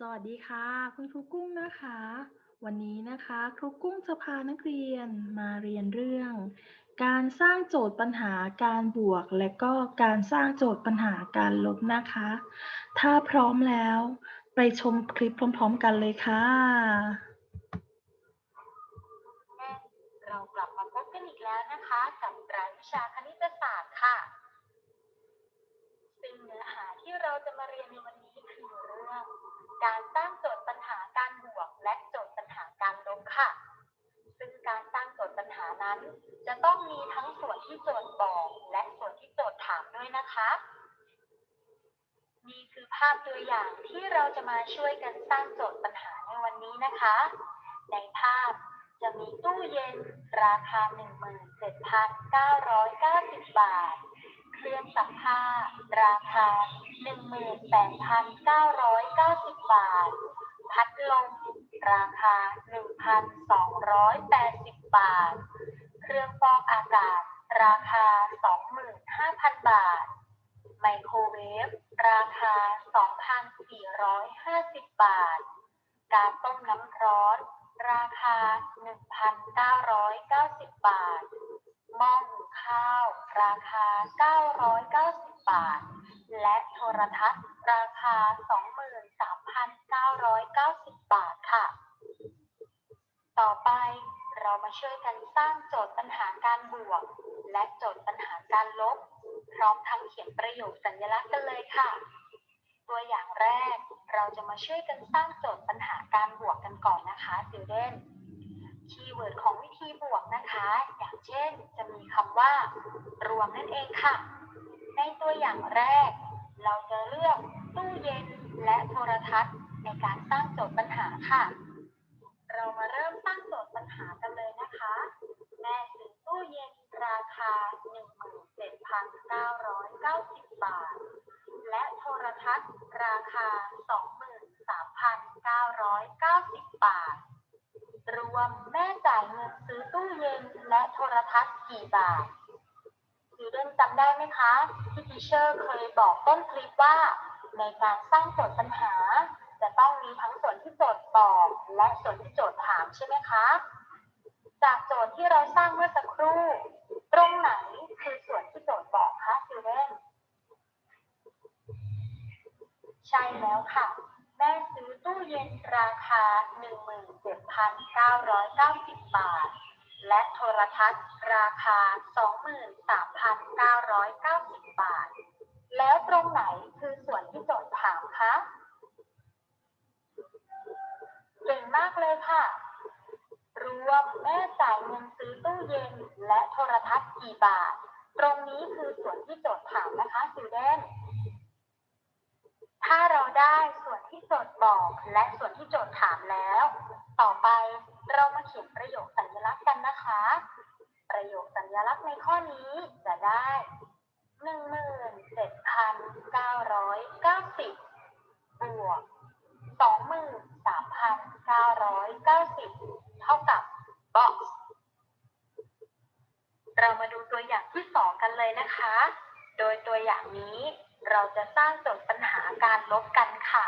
สวัสดีค่ะ คุณครูกุ้งนะคะ วันนี้นะคะครูกุ้งจะพานักเรียนมาเรียนเรื่อง การสร้างโจทย์ปัญหาการบวก และก็การสร้างโจทย์ปัญหาการลบนะคะ ถ้าพร้อมแล้ว ไปชมคลิปพร้อม ๆ กันเลยค่ะ เรากลับมาพบกันอีกแล้วนะคะ กับรายวิชาคณิตศาสตร์ค่ะ ซึ่งเนื้อหาที่เราจะมาเรียนในวันนี้คือเรื่อง การสร้างโจทย์ปัญหาการบวก และโจทย์ปัญหาการลบค่ะ ซึ่งการสร้างโจทย์ปัญหานั้น จะต้องมีทั้งส่วนที่โจทย์บอก และส่วนที่โจทย์ถามด้วยนะคะนี่คือภาพตัวอย่างที่เราจะมาช่วยกันสร้างโจทย์ปัญหาในวันนี้นะคะ ในภาพจะมีตู้เย็นราคา 17,990 บาท เครื่องซักผ้า ราคา 18,990 บาท พัดลม ราคา 1,280 บาท เครื่องฟอกอากาศ ราคา 25,000 บาท ไมโครเวฟ ราคา 2,450 บาท การต้มน้ำร้อน ราคา 1,990 บาท หม้อหุงข้าว ราคา 990 บาท และโทรทัศน์ราคา 23,990 บาทค่ะ ต่อไปเรามาช่วยกันสร้างโจทย์ปัญหาการบวก และโจทย์ปัญหาการลบ พร้อมทั้งเขียนประโยคสัญลักษณ์กันเลยค่ะ ตัวอย่างแรกเราจะมาช่วยกันสร้างโจทย์ปัญหาการบวกกันก่อนนะคะ student คีย์เวิร์ดของวิธีบวกนะคะ อย่างเช่นจะมีคำว่า รวมนั่นเองค่ะ ในตัวอย่างแรก เราจะเลือกตู้เย็นและโทรทัศน์ในการสร้างโจทย์ปัญหาค่ะ เรามาเริ่มสร้างโจทย์ปัญหากันเลยนะคะ แม่ซื้อตู้เย็นราคา 17,990 บาท และโทรทัศน์ราคา 23,990 บาท รวมแม่จ่ายเงินซื้อตู้เย็นและโทรทัศน์กี่บาทซีเดนจำได้ไหมคะที่ทีเชอร์เคยบอกต้นคลิปว่า ในการสร้างโจทย์ปัญหา จะต้องมีทั้งส่วนที่โจทย์ตอบและส่วนที่โจทย์ถามใช่ไหมคะ จากโจทย์ที่เราสร้างเมื่อสักครู่ ตรงไหนคือส่วนที่โจทย์บอกคะซีเดนใช่แล้วค่ะ เย็นราคา 17,990 บาท และโทรทัศน์ราคา 23,990 บาท แล้วตรงไหนคือส่วนที่โจทย์ถามคะเก่งมากเลยค่ะ รวมแม่จ่ายเงินซื้อตู้เย็นและโทรทัศน์กี่บาท ตรงนี้คือส่วนที่โจทย์ถามนะคะส t ูเดน ถ้าเราได้ส่วนที่โจทย์บอกและส่วนที่โจทย์ถามแล้ว ต่อไปเรามาเขียนประโยคสัญลักษณ์กันนะคะ ประโยคสัญลักษณ์ในข้อนี้จะได้ 17,990 บวก 23,990 เท่ากับ box เรามาดูตัวอย่างที่สองกันเลยนะคะ โดยตัวอย่างนี้ เราจะสร้างโจทย์ปัญหาการลบกันค่ะ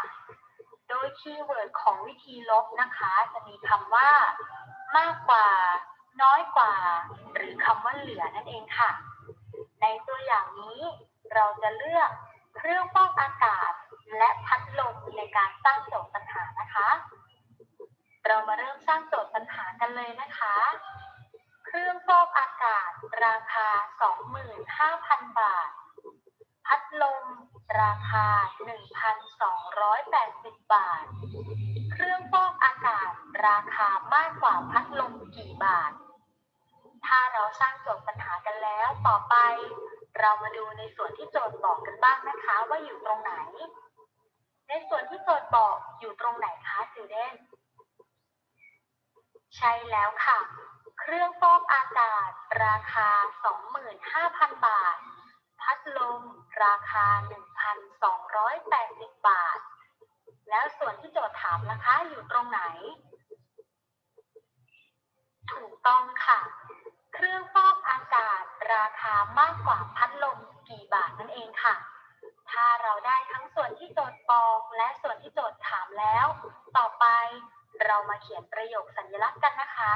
โดยคีย์เวิร์ดของวิธีลบนะคะ จะมีคำว่า มากกว่า น้อยกว่า หรือคำว่าเหลือนั่นเองค่ะ ในตัวอย่างนี้เราจะเลือกเครื่องฟอกอากาศและพัดลมในการสร้างโจทย์ปัญหานะคะ เรามาเริ่มสร้างโจทย์ปัญหากันเลยนะคะ เครื่องฟอกอากาศราคา 25,000 บาท พัดลม ราคา 1,280 บาท เครื่องฟอกอากาศราคามากกว่าพัดลมกี่บาท ถ้าเราสร้างโจทย์ปัญหากันแล้วต่อไป เรามาดูในส่วนที่โจทย์บอกกันบ้างนะคะว่าอยู่ตรงไหน ในส่วนที่โจทย์บอกอยู่ตรงไหนคะ student ใช่แล้วค่ะ เครื่องฟอกอากาศ ราคา 25,000 บาท พัดลม ราคา 280 บาท แล้วส่วนที่โจทย์ถามนะคะอยู่ตรงไหน ถูกต้องค่ะ เครื่องฟอกอากาศราคามากกว่าพัดลมกี่บาทนั่นเองค่ะ ถ้าเราได้ทั้งส่วนที่โจทย์บอกและส่วนที่โจทย์ถามแล้ว ต่อไปเรามาเขียนประโยคสัญลักษณ์กันนะคะ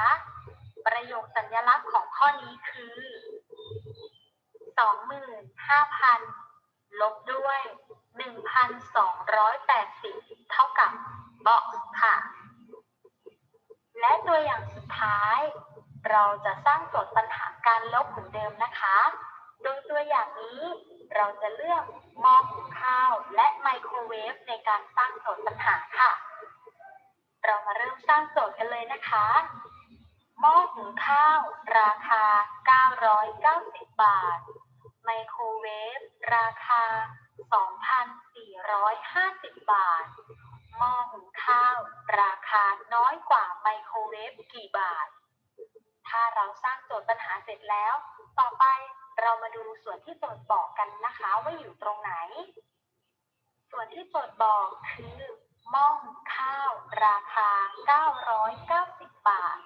ประโยคสัญลักษณ์ของข้อนี้คือ 25,000 ลบด้วย 1,280 เท่ากับ box ค่ะ และตัวอย่างสุดท้าย เราจะสร้างโจทย์ปัญหาการลบเหมือนเดิมนะคะ โดยตัวอย่างนี้เราจะเลือกหม้อหุงข้าวและไมโครเวฟในการสร้างโจทย์ปัญหาค่ะ เรามาเริ่มสร้างโจทย์กันเลยนะคะหม้อหุงข้าว ราคา 990 บาท ไมโครเวฟราคา 2,450 บาท หม้อหุงข้าว ราคาน้อยกว่าไมโครเวฟกี่บาท ถ้าเราสร้างโจทย์ปัญหาเสร็จแล้ว ต่อไปเรามาดูส่วนที่โจทย์บอกกันนะคะว่าอยู่ตรงไหน ส่วนที่โจทย์บอกคือหม้อหุงข้าว ราคา 990 บาท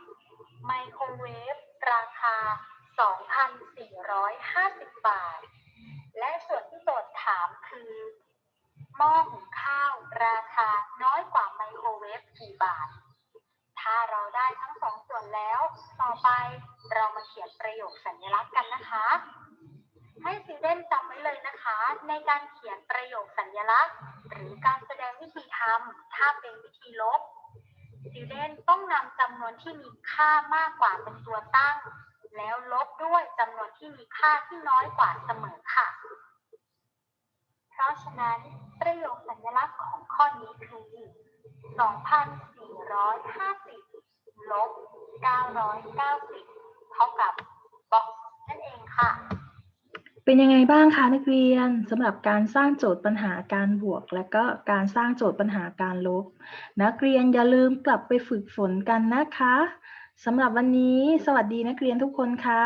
ให้ซิเดนจำไว้เลยนะคะ ในการเขียนประโยคสัญลักษณ์ หรือการแสดงวิธีทำถ้าเป็นวิธีลบซิเดนต้องนำจำนวนที่มีค่ามากกว่าเป็นตัวตั้ง แล้วลบด้วยจำนวนที่มีค่าที่น้อยกว่าเสมอค่ะ เพราะฉะนั้นประโยคสัญลักษณ์ของข้อนี้คือ 2,450 ลบ 990 เท่ากับ box นั่นเองค่ะ เป็นยังไงบ้างคะนักเรียนสำหรับการสร้างโจทย์ปัญหาการบวก และก็การสร้างโจทย์ปัญหาการลบ นักเรียนอย่าลืมกลับไปฝึกฝนกันนะคะสำหรับวันนี้ สวัสดีนักเรียนทุกคนค่ะ